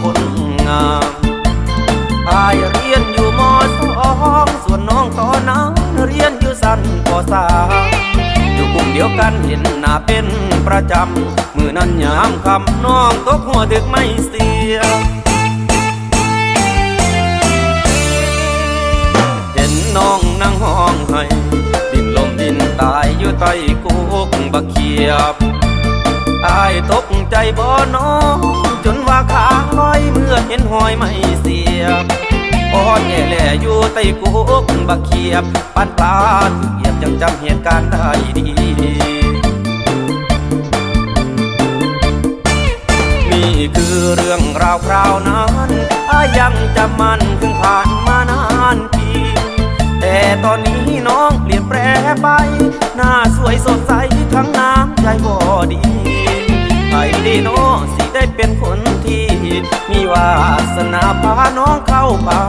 คนงามอายเรียนอยู่มสองส่วนน้องตอนนั้นเรียนอยู่สั้นปสาอยู่กลุ่มเดียวกันเห็นหน้าเป็นประจำ มือนั้นยามคำน้องตกหัวถึกไม่เสียเห็นน้องนั่งห้องให้ดินลมดินตายอยู่ใต้กุกบักเขียบอายตกใจบ่น้อง ห้อยไม่เสียบอ่อนแย่แหล่อยู่ใต้กุกบักเขียบปานปลาถูกเหยียบจังจำเหตุการณ์ได้ดีนี่คือเรื่องราวคราวนั้นอายังจำมันถึงผ่านมานานปีแต่ตอนนี้น้องเปลี่ยนแปลไป หน้าสวยสดใสทั้งน้ำใจบ่ดีไอ้ดีน้องสิได้เป็นคนที่มีวา สนาพาน้องเข้าป่า